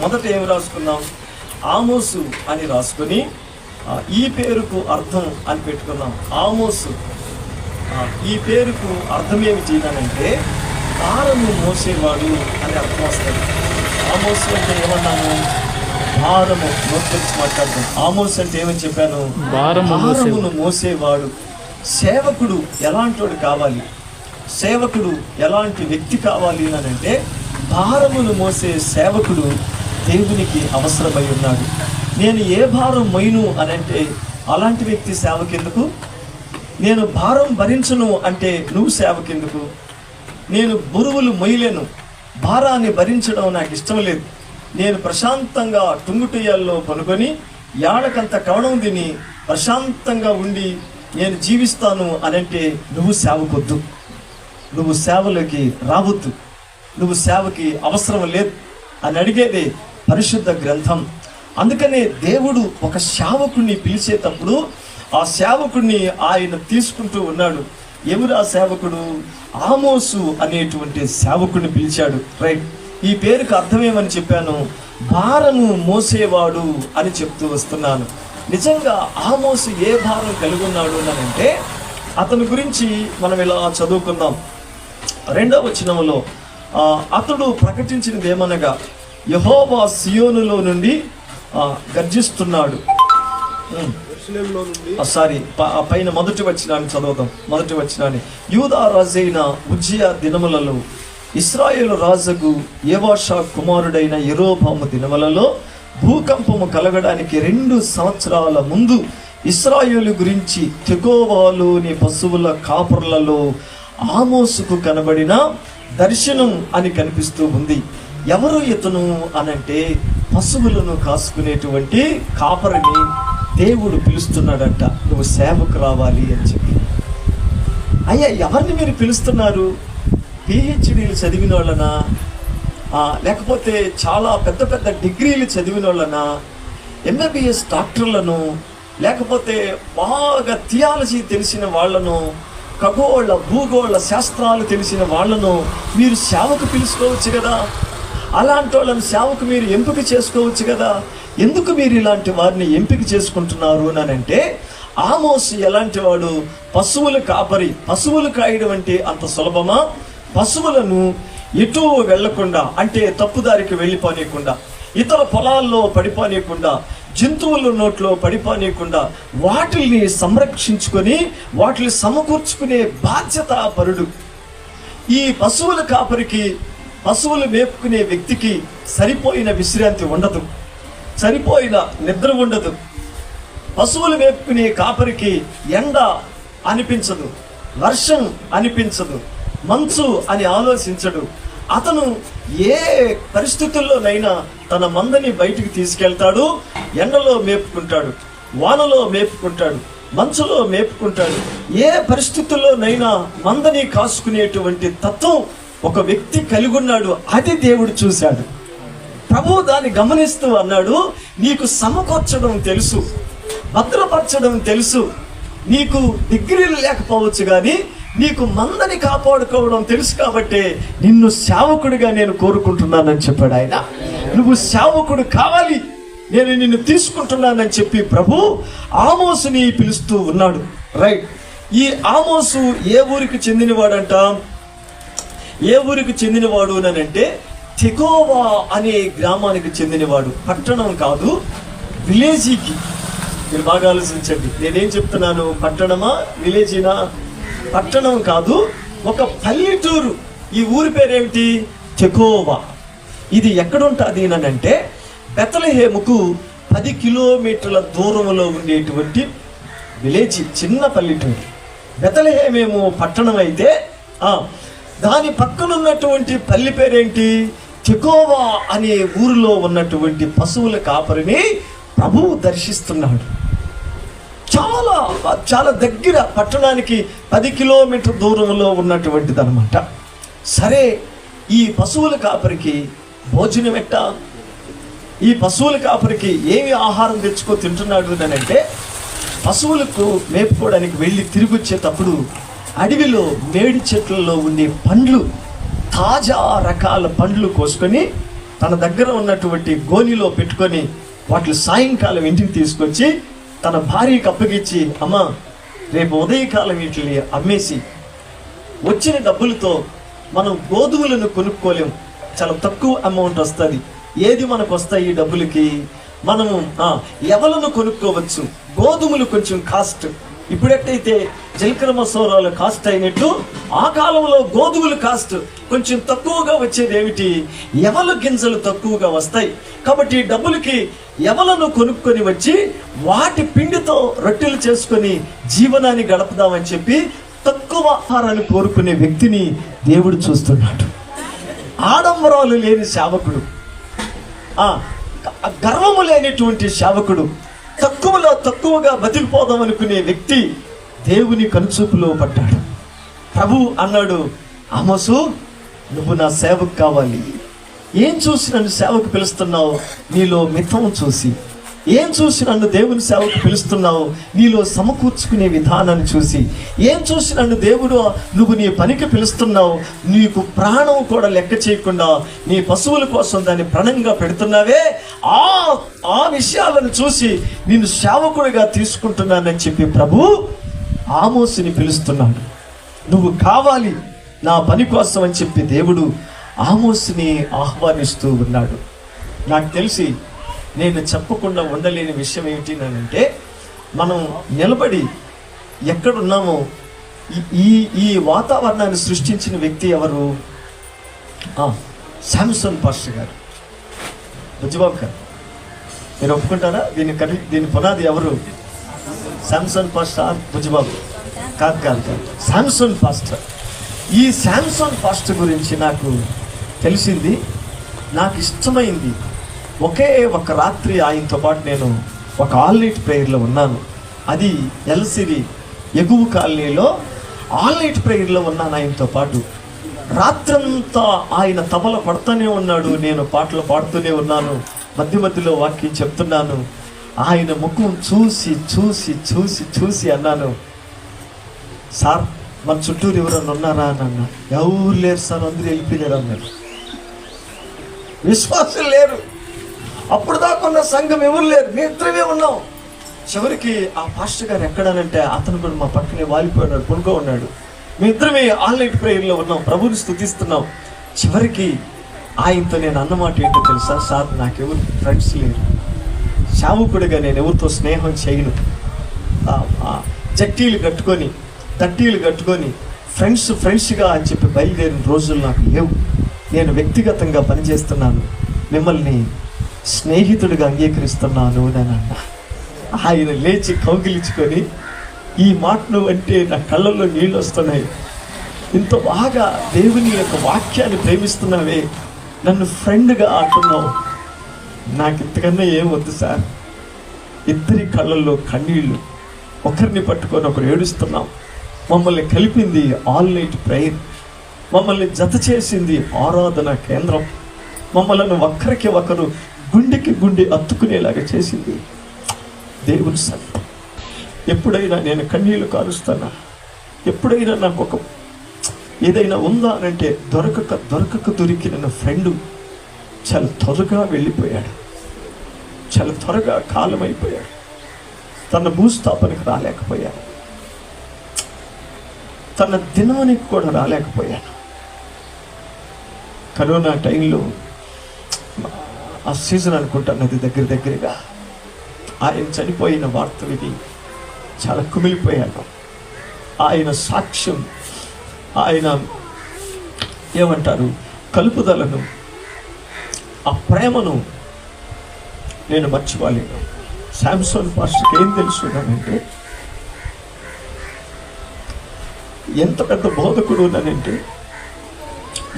మొదట ఏం రాసుకున్నాం ఆమోసు అని రాసుకొని ఈ పేరుకు అర్థం అని పెట్టుకున్నాం ఆమోసు. ఈ పేరుకు అర్థం ఏమిటి అంటే భారము మోసేవాడు అని అర్థం వస్తుంది. ఆమోసు అంటే ఏమన్నాను? భారము నోట్ గురించి మాట్లాడతాం ఆమోస్ అంటే ఏమని చెప్పాను. భారమును మోసేవాడు. సేవకుడు ఎలాంటోడు కావాలి? సేవకుడు ఎలాంటి వ్యక్తి కావాలి అని అంటే భారమును మోసే సేవకుడు దేవునికి అవసరమై ఉన్నాడు. నేను ఏ భారం మొయ్యను అని అంటే అలాంటి వ్యక్తి సేవకెందుకు? నేను భారం భరించను అంటే నువ్వు సేవకెందుకు? నేను బరువులు మొయ్యలేను. భారాన్ని భరించడం నాకు ఇష్టం లేదు. నేను ప్రశాంతంగా టుంగుటయ్యాల్లో పనుకొని యాడకంత కవణం తిని ప్రశాంతంగా ఉండి నేను జీవిస్తాను అనంటే నువ్వు సేవకొద్దు. నువ్వు సేవలోకి రావద్దు. నువ్వు సేవకి అవసరం లేదు. అని అడిగేది పరిశుద్ధ గ్రంథం. అందుకనే దేవుడు ఒక సేవకుడిని పిలిచేటప్పుడు ఆ సేవకుడిని ఆయన తీసుకుంటూ ఉన్నాడు. ఎవరు ఆ సేవకుడు? ఆమోసు అనేటువంటి సేవకుడిని పిలిచాడు. రైట్. ఈ పేరుకు అర్థమేమని చెప్పాను? భారము మోసేవాడు అని చెప్తూ వస్తున్నాను. నిజంగా ఆమోసు ఏ భారం కలిగి ఉన్నాడు అని అంటే అతని గురించి మనం ఇలా చదువుకుందాం. రెండవ వచనములో అతడు ప్రకటించినది ఏమనగా యహోవా సియోనులో నుండి గర్జిస్తున్నాడు. సారీ పైన మొదటి వచ్చినాన్ని చదువుదాం. మొదటి వచ్చినాన్ని యూదా రాజైన ఉజ్జియా దినములలో ఇస్రాయేలు రాజుకు ఏవాషా కుమారుడైన ఎరోబాము దినములలో భూకంపము కలగడానికి రెండు సంవత్సరాల ముందు ఇస్రాయేలు గురించి తెగోవాలోని పశువుల కాపుర్లలో ఆమోసుకు కనబడిన దర్శనం అని కనిపిస్తూ ఉంది. ఎవరు ఇతను అనంటే పశువులను కాసుకునేటువంటి కాపరిని దేవుడు పిలుస్తున్నాడంట. నువ్వు సేవకు రావాలి అని చెప్పి. అయ్యా ఎవరిని మీరు పిలుస్తున్నారు? పిహెచ్డీలు చదివిన వాళ్ళనా లేకపోతే చాలా పెద్ద పెద్ద డిగ్రీలు చదివిన వాళ్ళనా ఎంబీబీఎస్ డాక్టర్లను లేకపోతే బాగా థియాలజీ తెలిసిన వాళ్ళను ఖగోళ భూగోళ శాస్త్రాలు తెలిసిన వాళ్ళను మీరు సేవకు పిలుచుకోవచ్చు కదా? అలాంటి వాళ్ళని సేవకు మీరు ఎంపిక చేసుకోవచ్చు కదా. ఎందుకు మీరు ఇలాంటి వారిని ఎంపిక చేసుకుంటున్నారు అని అంటే ఆమోస్ ఎలాంటి వాడు పశువుల కాపరి పశువులు కాయడం అంటే అంత సులభమా? పశువులను ఎటు వెళ్ళకుండా అంటే తప్పుదారికి వెళ్ళిపోనీయకుండా ఇతర పొలాల్లో పడిపోనీయకుండా జంతువుల నోట్లో పడిపోనీయకుండా వాటిల్ని సంరక్షించుకొని వాటిని సమకూర్చుకునే బాధ్యత పరుడు ఈ పశువుల కాపరికి పశువులు మేపుకునే వ్యక్తికి సరిపోయిన విశ్రాంతి ఉండదు. సరిపోయిన నిద్ర ఉండదు. పశువులు మేపుకునే కాపరికి ఎండ అనిపించదు వర్షం అనిపించదు మంచు అని ఆలోచించడు. అతను ఏ పరిస్థితుల్లోనైనా తన మందని బయటికి తీసుకెళ్తాడు ఎండలో మేపుకుంటాడు వానలో మేపుకుంటాడు మంచులో మేపుకుంటాడు. ఏ పరిస్థితుల్లోనైనా మందని కాసుకునేటువంటి తత్వం ఒక వ్యక్తి కలిగి ఉన్నాడు అది దేవుడు చూశాడు. ప్రభు దాన్ని గమనిస్తూ అన్నాడు నీకు సమకూర్చడం తెలుసు భద్రపరచడం తెలుసు నీకు డిగ్రీలు లేకపోవచ్చు కానీ నీకు మందని కాపాడుకోవడం తెలుసు కాబట్టి నిన్ను సేవకుడిగా నేను కోరుకుంటున్నానని చెప్పాడు ఆయన. నువ్వు సేవకుడు కావాలి నేను నిన్ను తీసుకుంటున్నానని చెప్పి ప్రభు ఆమోసుని పిలుస్తూ ఉన్నాడు. రైట్. ఈ ఆమోసు ఏ ఊరికి చెందినవాడంట? ఏ ఊరికి చెందినవాడు అని అంటే తెకోవా అనే గ్రామానికి చెందినవాడు పట్టణం కాదు విలేజీకి. మీరు బాగా ఆలోచించండి. నేనేం చెప్తున్నాను? పట్టణమా విలేజీనా? పట్టణం కాదు ఒక పల్లెటూరు. ఈ ఊరి పేరేమిటి? తెకోవా ఇది ఎక్కడుంటుంది అని అంటే బెతలహేముకు పది కిలోమీటర్ల దూరంలో ఉండేటువంటి విలేజ్ చిన్న పల్లెటూరు. బెతలహేమేమో పట్టణం అయితే దాని పక్కన ఉన్నటువంటి పల్లి పేరేంటి? చెకోవా అనే ఊరిలో ఉన్నటువంటి పశువుల కాపరిని ప్రభువు దర్శిస్తున్నాడు. చాలా చాలా దగ్గర పట్టణానికి పది కిలోమీటర్ దూరంలో ఉన్నటువంటిది అనమాట సరే ఈ పశువుల కాపరికి భోజనం ఎట్టా? ఈ పశువుల కాపరికి ఏమి ఆహారం తెచ్చుకో తింటున్నాడు అని అంటే పశువులకు మేపుకోవడానికి వెళ్ళి తిరిగి వచ్చేటప్పుడు అడవిలో మేడి చెట్లలో ఉండే పండ్లు తాజా రకాల పండ్లు కోసుకొని తన దగ్గర ఉన్నటువంటి గోనిలో పెట్టుకొని వాటిని సాయంకాలం ఇంటికి తీసుకొచ్చి తన భార్యకి అప్పగించి అమ్మ రేపు ఉదయకాలం వీటిని అమ్మేసి వచ్చిన డబ్బులతో మనం గోధుమలను కొనుక్కోలేం. చాలా తక్కువ అమౌంట్ వస్తుంది. ఏది మనకు వస్తాయి ఈ డబ్బులకి? మనము ఎవలను కొనుక్కోవచ్చు? గోధుమలు కొంచెం కాస్ట్. ఇప్పుడెట్టయితే జీలకర్ర మసూరాలు కాస్ట్ అయినట్టు ఆ కాలంలో గోధుమలు కాస్ట్ కొంచెం తక్కువగా వచ్చేది ఏమిటి ఎవల గింజలు తక్కువగా వస్తాయి. కాబట్టి డబ్బులకి ఎవలను కొనుక్కొని వచ్చి వాటి పిండితో రొట్టెలు చేసుకొని జీవనాన్ని గడపదామని చెప్పి తక్కువ ఆహారాన్ని కోరుకునే వ్యక్తిని దేవుడు చూస్తున్నాడు. ఆడంబరాలు లేని సేవకుడు గర్వము లేనిటువంటి సేవకుడు తక్కువలో తక్కువగా బతికిపోదాం అనుకునే వ్యక్తి దేవుని కనుచూపులో పడ్డాడు. ప్రభు అన్నాడు అమసు నువ్వు నా సేవకు కావాలి. ఏం చూసి నన్ను సేవకు పిలుస్తున్నావు? నీలో మితం చూసి. ఏం చూసి నన్ను దేవుని సేవకు పిలుస్తున్నావు? నీలో సమకూర్చుకునే విధానాన్ని చూసి. ఏం చూసి నన్ను దేవుడు నువ్వు నీ పనికి పిలుస్తున్నావు? నీకు ప్రాణం కూడా లెక్క చేయకుండా నీ పశువుల కోసం దాన్ని ప్రణంగా పెడుతున్నావే? ఆ ఆ విషయాలను చూసి నేను సేవకుడిగా తీసుకుంటున్నానని చెప్పి ప్రభు ఆమోసుని పిలుస్తున్నాడు. నువ్వు కావాలి నా పని కోసం అని చెప్పి దేవుడు ఆమోసుని ఆహ్వానిస్తూ ఉన్నాడు. నాకు తెలిసి నేను చెప్పకుండా ఉండలేని విషయం ఏమిటి అంటే మనం నిలబడి ఎక్కడున్నామో ఈ- ఈ ఈ వాతావరణాన్ని సృష్టించిన వ్యక్తి ఎవరు? ఆ, శాంసన్ పాస్టర్ గారు. బుజ్జిబాబు గారు. మీరు ఒప్పుకుంటారా? దీని కలి దీని పునాది ఎవరు? శాంసన్ పాస్టర్ బుజ్జిబాబు కాదు కాదు కాదు. శాంసన్ పాస్టర్ ఈ శాంసన్ పాస్టర్ గురించి నాకు తెలిసింది నాకు ఇష్టమైంది. ఒకే ఒక రాత్రి ఆయనతో పాటు నేను ఒక ఆల్ నైట్ ప్రేయర్లో ఉన్నాను. అది ఎల్సిరి ఎగువ కాలనీలో ఆల్ నైట్ ప్రేయర్లో ఉన్నాను ఆయనతో పాటు. రాత్రంతా ఆయన తబల పడుతూనే ఉన్నాడు. నేను పాటలు పాడుతూనే ఉన్నాను. మధ్య మధ్యలో వాక్యం చెప్తున్నాను. ఆయన ముఖం చూసి చూసి చూసి చూసి అన్నాను సార్ మన చుట్టూరు ఎవరన్నా ఉన్నారా? అని అన్నా. ఎవరు లేరు సార్ అందరూ వెళ్ళిపోయారు అన్నారు విశ్వాసం లేరు అప్పుడు దాకా ఉన్న సంఘం ఎవరు లేరు. మీ ఇద్దరమే ఉన్నాం. చివరికి ఆ పాస్టర్ గారు ఎక్కడానంటే అతను కూడా మా పక్కనే వాలిపోయినాడు కొనుక్కో ఉన్నాడు. మీ ఇద్దరమే ఆన్లైన్ ప్రేయర్లో ఉన్నాం ప్రభుని స్థుతిస్తున్నాం. చివరికి ఆయనతో నేను అన్నమాట ఏంటో తెలుసా? సార్ నాకెవరు ఫ్రెండ్స్ లేరు. సేవకుడిగా నేను ఎవరితో స్నేహం చేయను. జట్టీలు కట్టుకొని తట్టీలు కట్టుకొని ఫ్రెండ్స్ ఫ్రెండ్స్గా అని చెప్పి బయలుదేరిన రోజులు నాకు లేవు. నేను వ్యక్తిగతంగా పనిచేస్తున్నాను. మిమ్మల్ని స్నేహితుడిగా అంగీకరిస్తున్నాను అని ఆయన లేచి కౌగిలించుకొని ఈ మాటను అంటే నా కళ్ళల్లో నీళ్ళు వస్తున్నాయి. ఇంత బాగా దేవుని యొక్క వాక్యాన్ని ప్రేమిస్తున్నావే. నన్ను ఫ్రెండ్గా అంటున్నావు. నాకు ఇంతకన్నా ఏం వద్దు సార్. ఇద్దరి కళ్ళల్లో కన్నీళ్ళు ఒకరిని పట్టుకొని ఒకరు ఏడుస్తున్నాం. మమ్మల్ని కలిపింది ఆల్ నైట్ ప్రేయర్. మమ్మల్ని జత చేసింది ఆరాధన కేంద్రం. మమ్మల్ని ఒక్కరికి ఒకరు గుండెకి గుండె అత్తుకునేలాగా చేసింది. దేవుని సన్నిధి. ఎప్పుడైనా నేను కన్నీళ్ళు కారుస్తానా? ఎప్పుడైనా నాకు ఒక ఏదైనా ఉందా అంటే దొరకక దొరకక దొరికిన ఫ్రెండు. చాలా త్వరగా వెళ్ళిపోయాడు. చాలా త్వరగా కాలం అయిపోయాడు తన భూస్థాపనకు రాలేకపోయాడు. తన దినానికి కూడా రాలేకపోయాను కరోనా టైంలో ఆ సీజన్ అనుకుంటున్నది దగ్గర దగ్గరగా. ఆయన చనిపోయిన వార్త విని చాలా కుమిలిపోయాను. ఆయన సాక్ష్యం ఆయన ఏమంటారు కలుపుదలను ఆ ప్రేమను నేను మర్చిపోలేను శాంసంగ్ పాస్టర్కి ఏం తెలుసు అంటే ఎంత పెద్ద బోధకుడు ఉన్నానంటే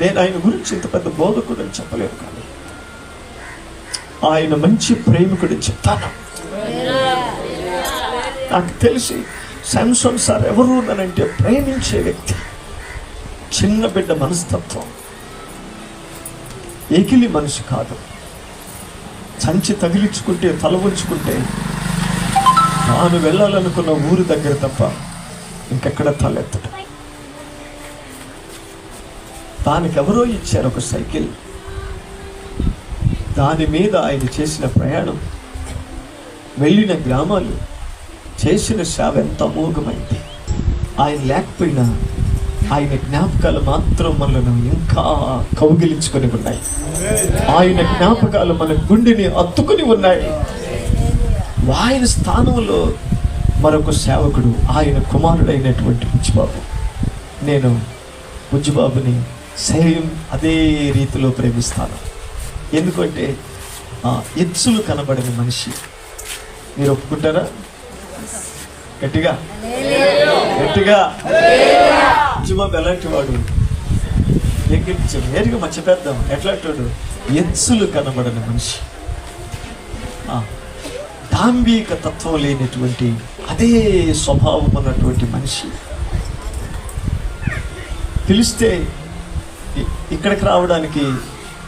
నేను ఆయన గురించి ఇంత పెద్ద బోధకుడు అని చెప్పలేను కానీ ఆయన మంచి ప్రేమికుడు చెప్తాను. నాకు తెలిసి శాంసంగ్ సార్ ఎవరు ఉన్నానంటే ప్రేమించే వ్యక్తి చిన్న బిడ్డ మనస్తత్వం. ఎకిలి మనిషి కాదు. సంచి తగిలించుకుంటే తల ఉంచుకుంటే తాను వెళ్ళాలనుకున్న ఊరు దగ్గర తప్ప ఇంకెక్కడ తలెత్తడు. తానికెవరో ఇచ్చారు ఒక సైకిల్. దాని మీద ఆయన చేసిన ప్రయాణం వెళ్ళిన గ్రామాలు చేసిన సేవ ఎంత అమోఘమైంది. ఆయన లేకపోయినా ఆయన జ్ఞాపకాలు మాత్రం మనల్ని ఇంకా కౌగిలించుకొని ఉన్నాయి. ఆయన జ్ఞాపకాలు మన గుండెని అత్తుకొని ఉన్నాయి. ఆయన స్థానంలో మరొక సేవకుడు ఆయన కుమారుడైనటువంటి బుజ్జిబాబు. నేను బుజ్జిబాబుని సేమ్ అదే రీతిలో ప్రేమిస్తాను. ఎందుకంటే ఆ ఎత్సులు కనబడిన మనిషి. మీరు ఒప్పుకుంటారా? గట్టిగా? గట్టిగా? బుజ్జిబాబు ఎలాంటి వాడు ఎక్కించి నేరుగా మర్చిపేద్దాం ఎట్లాంటి ఎట్లాంటివాడు ఎత్సులు కనబడని మనిషి ఆ, తత్వం లేనటువంటి అదే స్వభావం ఉన్నటువంటి మనిషి పిలిస్తే ఇక్కడికి రావడానికి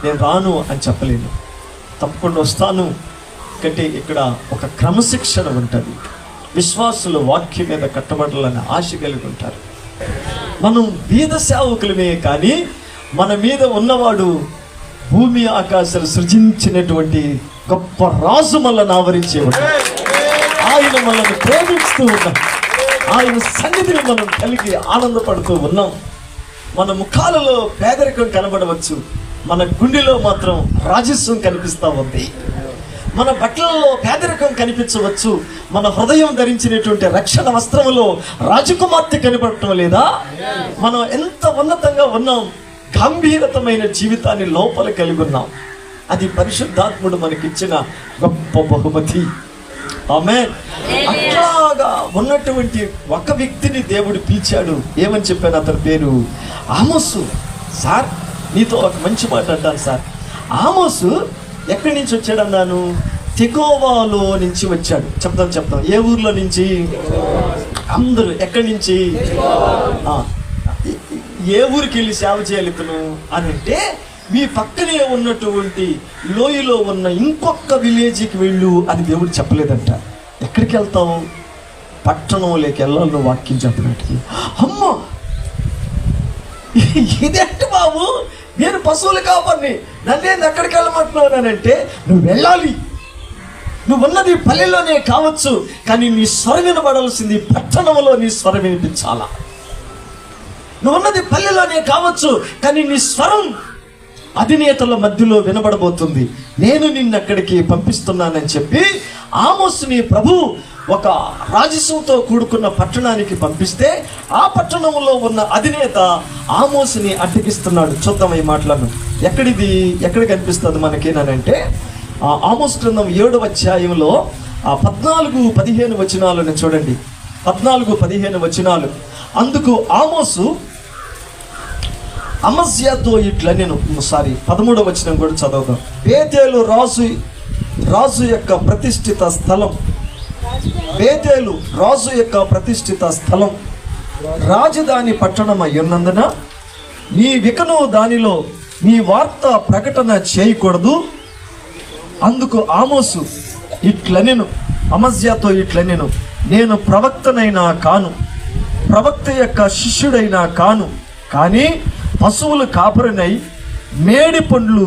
నేను రాను అని చెప్పలేను తప్పకుండా వస్తాను కంటే ఇక్కడ ఒక క్రమశిక్షణ ఉంటుంది విశ్వాసులు వాక్యం మీద కట్టబడాలని ఆశ కలిగి ఉంటారు మనం బీద సేవకులమే కానీ మన మీద ఉన్నవాడు భూమి ఆకాశాలు సృజించినటువంటి గొప్ప రాజు మనల్ని ఆవరించేవాడు. ఆయన మనల్ని ప్రేమిస్తూ ఉన్నాం. ఆయన సన్నిధిని మనం కలిగి ఆనందపడుతూ ఉన్నాం. మన ముఖాలలో పేదరికం కనబడవచ్చు. మన గుండెలో మాత్రం రాజస్వం కనిపిస్తూ ఉంది. మన బట్టలలో పేదరికం కనిపించవచ్చు. మన హృదయం ధరించినటువంటి రక్షణ వస్త్రములో రాజకుమార్తె కనబడటం లేదా? మనం ఎంత ఉన్నతంగా ఉన్నాం గంభీరతమైన జీవితాన్ని లోపల కలిగి ఉన్నాం. అది పరిశుద్ధాత్ముడు మనకిచ్చిన గొప్ప బహుమతి. ఆమె అట్లాగా ఉన్నటువంటి ఒక వ్యక్తిని దేవుడు పిలిచాడు. ఏమని చెప్పాను అతని పేరు? ఆమోసు. సార్ నీతో ఒక మంచి మాట అంటాను సార్. ఆమోసు ఎక్కడి నుంచి వచ్చాడు అన్నాను? తెకోవాలో నుంచి వచ్చాడు. చెప్తాం చెప్తాం ఏ ఊర్లో నుంచి? అందరూ ఎక్కడి నుంచి? ఏ ఊరికి వెళ్ళి సేవ చేయాలి అని అంటే మీ పక్కనే ఉన్నటువంటి లోయలో ఉన్న ఇంకొక విలేజ్కి వెళ్ళు అని దేవుడు చెప్పలేదంట. ఎక్కడికి వెళ్తావు? పట్టణంలోకి వెళ్ళాలి నువ్వు వాక్యం చెప్పినట్టు అమ్మ! ఇదేంటి బాబు? నేను పశువులు కావాలి నన్నేది ఎక్కడికి వెళ్ళమంటున్నానంటే నువ్వు వెళ్ళాలి. నువ్వు ఉన్నది పల్లెల్లోనే కావచ్చు కానీ నీ స్వరం వినబడాల్సింది పట్టణంలో నీ స్వరం వినిపించాలా? నువ్వు ఉన్నది పల్లెలోనే కావచ్చు కానీ నీ స్వరం అధినేతల మధ్యలో వినబడబోతుంది. నేను నిన్నక్కడికి పంపిస్తున్నానని చెప్పి ఆమోసుని ప్రభు ఒక రాజస్వంతో కూడుకున్న పట్టణానికి పంపిస్తే ఆ పట్టణంలో ఉన్న అధినేత ఆమోసుని అడ్డగిస్తున్నాడు. చూద్దాం ఈ మాటలను. ఎక్కడిది? ఎక్కడ కనిపిస్తుంది మనకేనంటే ఆ ఆమోస్ గ్రంథం ఏడవ అధ్యాయంలో ఆ పద్నాలుగు పదిహేను వచనాలను చూడండి. పద్నాలుగు పదిహేను వచనాలు. అందుకు ఆమోసు అమస్యాతో ఇట్లా నేను సారీ పదమూడవ వచనం కూడా చదువుదాం పేదేలు రాజు రాజు యొక్క ప్రతిష్ఠిత స్థలం బేతేలు రాజు యొక్క ప్రతిష్ఠిత స్థలం. రాజధాని పట్టణం అయ్యున్నందున నీ వికను దానిలో నీ వార్త ప్రకటన చేయకూడదు. అందుకు ఆమోసు ఇట్లనెను అమస్యాతో ఇట్లనెను నేను ప్రవక్తనైనా కాను ప్రవక్త యొక్క శిష్యుడైనా కాను కానీ పశువులు కాపరినై మేడి పండ్లు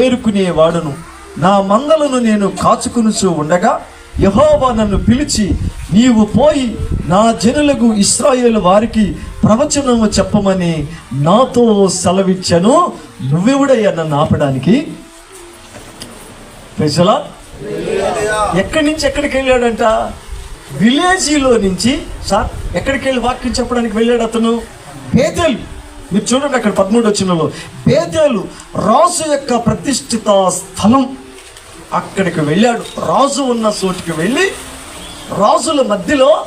ఏరుకునేవాడును. నా మందలను నేను కాచుకునుచూ ఉండగా యహోవా నన్ను పిలిచి నీవు పోయి నా జనులకు ఇస్రాయేల్ వారికి ప్రవచనము చెప్పమని నాతో సెలవిచ్చను. నువ్వెవడయ్యా నన్ను ఆపడానికి. ప్రజలా ఎక్కడి నుంచి ఎక్కడికి వెళ్ళాడంట? విలేజీలో నుంచి. సార్ ఎక్కడికి వెళ్ళి వాక్యం చెప్పడానికి వెళ్ళాడు అతను? పేదలు మీరు చూడండి అక్కడ పదమూడు వచ్చినలో బేదలు రాజు యొక్క ప్రతిష్ఠిత స్థలం. అక్కడికి వెళ్ళాడు. రాజు ఉన్న చోటికి వెళ్ళి రాజుల మధ్యలో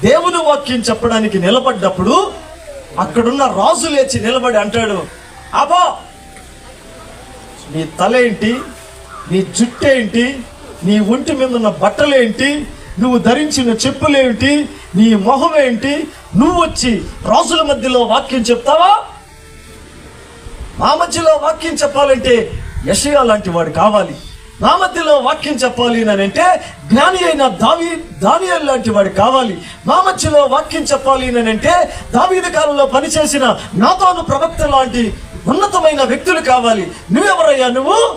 దేవుని వాక్యం చెప్పడానికి నిలబడ్డప్పుడు అక్కడున్న రాజు లేచి నిలబడి అంటాడు అబా నీ తల ఏంటి? నీ జుట్టేంటి నీ ఒంటి మీద ఉన్న బట్టలేంటి నువ్వు ధరించిన చెప్పులేంటి నీ మొహం ఏంటి? నువ్వు వచ్చి రాజుల మధ్యలో వాక్యం చెప్తావా? మా మధ్యలో వాక్యం చెప్పాలంటే యషయా లాంటి వాడు కావాలి. నా మధ్యలో వాక్యం చెప్పాలి అని అంటే జ్ఞాని అయిన దావి దానియల్ లాంటి వాడు కావాలి. నా మధ్యలో వాక్యం చెప్పాలి అని అంటే దావీద కాలంలో పనిచేసిన నాతోను ప్రవక్త లాంటి ఉన్నతమైన వ్యక్తులు కావాలి. నువ్వెవరయ్యా నువ్వు?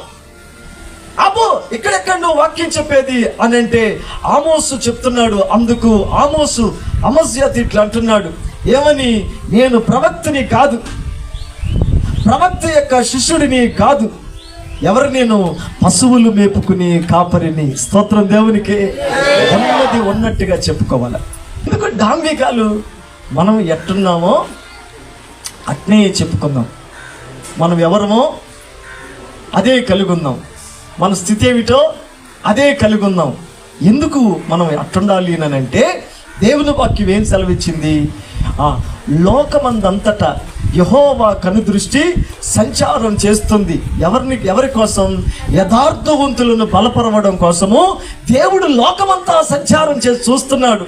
అబ్బో ఇక్కడెక్కడ నువ్వు వాక్యం చెప్పేది అని అంటే ఆమోసు చెప్తున్నాడు. అందుకు ఆమోసు అమస్యాతి ఇట్లా అంటున్నాడు. ఏమని? నేను ప్రవక్తని కాదు. ప్రవక్త యొక్క శిష్యుడిని కాదు. ఎవరు నేను? పశువులు మేపుకుని కాపరిని. స్తోత్రం దేవునికి. ఉన్నది ఉన్నట్టుగా చెప్పుకోవాలి. ఎందుకు డాంబికాలు మనం ఎట్టున్నామో అట్నే చెప్పుకుందాం. మనం ఎవరమో అదే కలిగి మన స్థితి ఏమిటో అదే కలిగి ఎందుకు మనం అట్టుండాలి అని అంటే దేవుని వాక్యం ఏం సెలవిచ్చింది? లోకమందంతటా యహోవా కనుదృష్టి సంచారం చేస్తుంది. ఎవరిని ఎవరి కోసం? యథార్థవంతులను బలపరవడం కోసము దేవుడు లోకమంతా సంచారం చేసి చూస్తున్నాడు.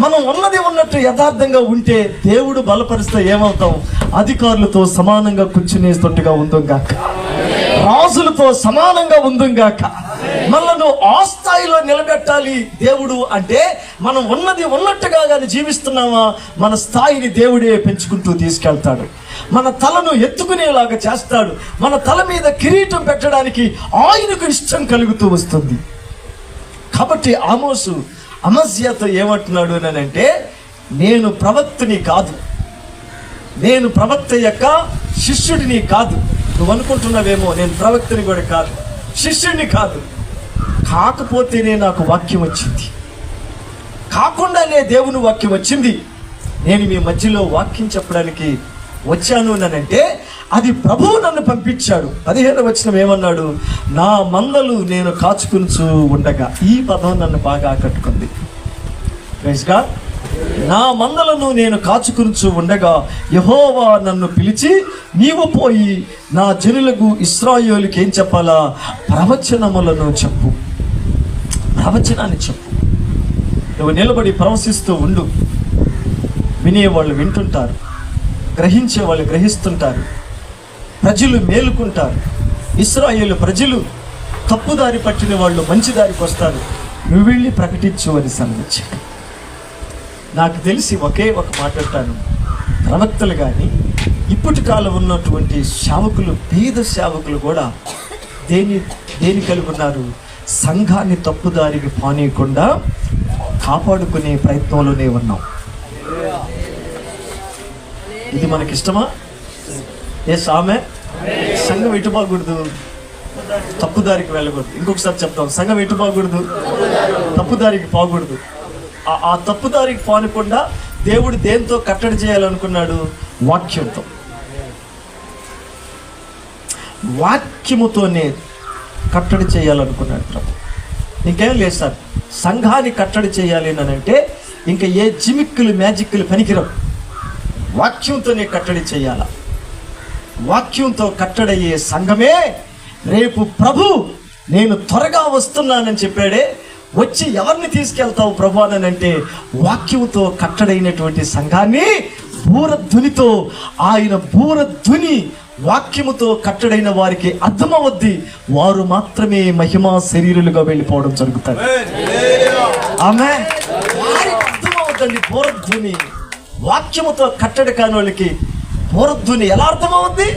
మనం ఉన్నది ఉన్నట్టు యథార్థంగా ఉంటే దేవుడు బలపరిస్తే ఏమవుతాం? అధికారులతో సమానంగా కూర్చునేస్తుండగా ఉందంగాక రాజులతో సమానంగా ఉందంగాక మనను ఆ స్థాయిలో నిలబెట్టాలి దేవుడు అంటే మనం ఉన్నది ఉన్నట్టుగా కానీ జీవిస్తున్నామా? మన స్థాయిని దేవుడే పెంచుకుంటూ తీసుకెళ్తాడు. మన తలను ఎత్తుకునేలాగా చేస్తాడు. మన తల మీద కిరీటం పెట్టడానికి ఆయనకు ఇష్టం కలుగుతూ వస్తుంది. కాబట్టి ఆమోసు అమస్యతో ఏమంటున్నాడు అని అంటే నేను ప్రవక్తని కాదు. నేను ప్రవక్త యొక్క శిష్యుడిని కాదు. నువ్వు అనుకుంటున్నావేమో నేను ప్రవక్తని కూడా కాదు. శిష్యుడిని కాదు. కాకపోతేనే నాకు వాక్యం వచ్చింది. కాకుండానే దేవుని వాక్యం వచ్చింది. నేను మీ మధ్యలో వాక్యం చెప్పడానికి వచ్చాను అంటే అది ప్రభువు నన్ను పంపించాడు. పదిహేను వచ్చిన ఏమన్నాడు? నా మందలు నేను కాచుకుంటూ ఉండగా ఈ పదం నన్ను బాగా ఆకట్టుకుంది. Praise నా మందలను నేను కాచుకుంటూ ఉండగా యహోవా నన్ను పిలిచి నీవు పోయి నా జనులకు ఇస్రాయోలుకి ఏం చెప్పాలా? ప్రవచనములను చెప్పు. ప్రవచనాన్ని చెప్పు. నువ్వు నిలబడి ప్రవశిస్తూ ఉండు. వినేవాళ్ళు వింటుంటారు. గ్రహించే వాళ్ళు గ్రహిస్తుంటారు. ప్రజలు మేలుకుంటారు. ఇస్రాయేల్ ప్రజలు తప్పుదారి పట్టిన వాళ్ళు మంచి దారికి వస్తారు. నువ్వు వెళ్ళి ప్రకటించు అని సెలవిచ్చాడు నాకు తెలిసి ఒకే ఒక మాట అంటాను. ప్రవక్తలు కానీ ఇప్పటి కాలం ఉన్నటువంటి శావకులు పేద శావకులు కూడా దేని దేని కలిగి ఉన్నారు సంఘాన్ని తప్పుదారికి పానీయకుండా కాపాడుకునే ప్రయత్నంలోనే ఉన్నాం. ఇది మనకిష్టమా? ఏ సామె సంఘం ఎటు బాగకూడదు తప్పుదారికి వెళ్ళకూడదు. ఇంకొకసారి చెప్తాం సంఘం ఎటు బాగకూడదు తప్పుదారికి పోకూడదు. ఆ- ఆ తప్పుదారికి పోనకుండా దేవుడు దేంతో కట్టడి చేయాలనుకున్నాడు? వాక్యంతో. వాక్యముతోనే కట్టడి చేయాలనుకున్నాడు ప్రభు. ఇంకేం లేదు సార్. సంఘాన్ని కట్టడి చేయాలి అని అంటే ఇంకా ఏ జిమిక్కులు మ్యాజిక్లు పనికిరావు. వాక్యంతోనే కట్టడి చేయాల? వాక్యంతో కట్టడయ్యే సంఘమే రేపు ప్రభు నేను త్వరగా వస్తున్నానని చెప్పాడే. వచ్చి ఎవరిని తీసుకెళ్తావు ప్రభు అని అంటే వాక్యంతో కట్టడైనటువంటి సంఘాన్ని బూరధ్వనితో ఆయన బూరధ్వని వాక్యముతో కట్టడైన వారికి అర్థమవద్ది. వారు మాత్రమే మహిమా శరీరులుగా వెళ్ళిపోవడం జరుగుతుంది. ఆమె వారికి అర్థమవుతుంది బోరధ్వని. వాక్యముతో కట్టడి కాని వాళ్ళకి బోరధ్వని ఎలా అర్థమవుద్ది?